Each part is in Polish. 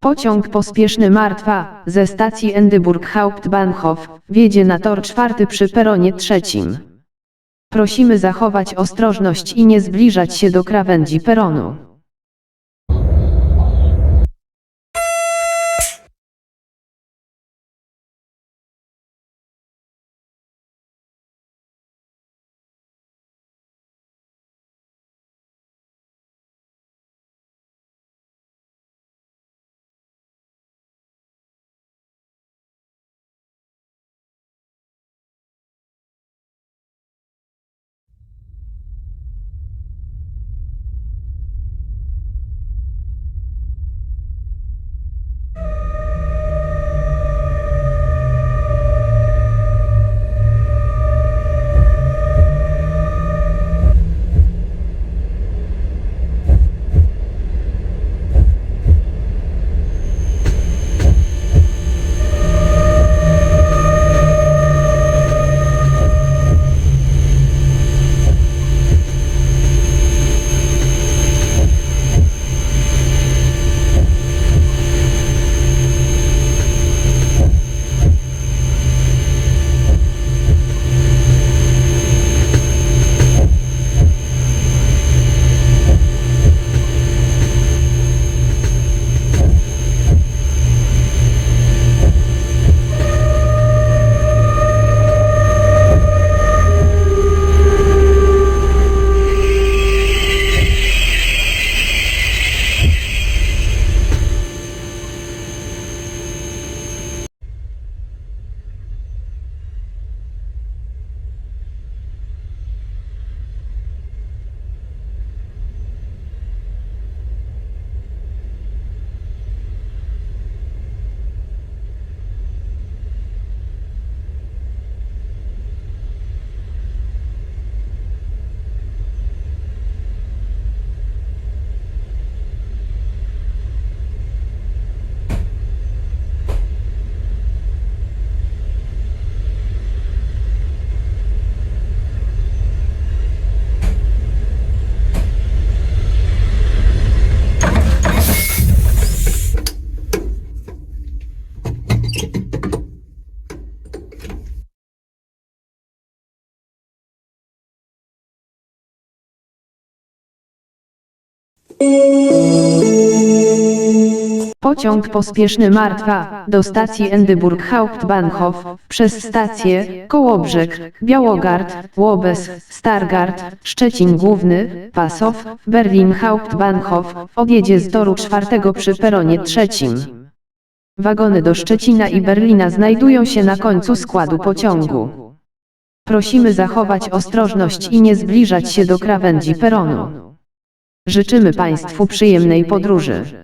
Pociąg pospieszny Martwa ze stacji Endyburg Hauptbahnhof wjedzie na tor czwarty przy peronie trzecim. Prosimy zachować ostrożność i nie zbliżać się do krawędzi peronu. Pociąg pospieszny Martwa do stacji Endyburg Hauptbahnhof przez stację Kołobrzeg, Białogard, Łobez, Stargard, Szczecin Główny, Pasow, Berlin Hauptbahnhof odjedzie z toru czwartego przy peronie trzecim. Wagony do Szczecina i Berlina znajdują się na końcu składu pociągu. Prosimy zachować ostrożność i nie zbliżać się do krawędzi peronu. Życzymy Państwu przyjemnej podróży.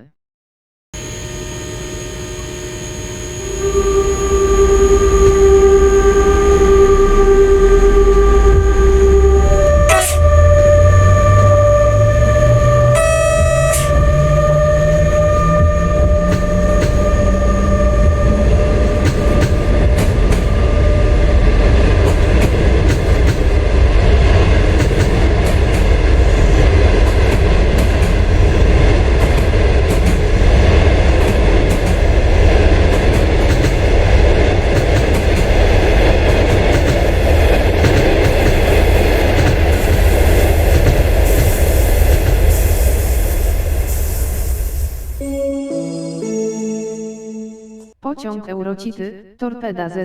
Pociąg Eurocity, torpeda ze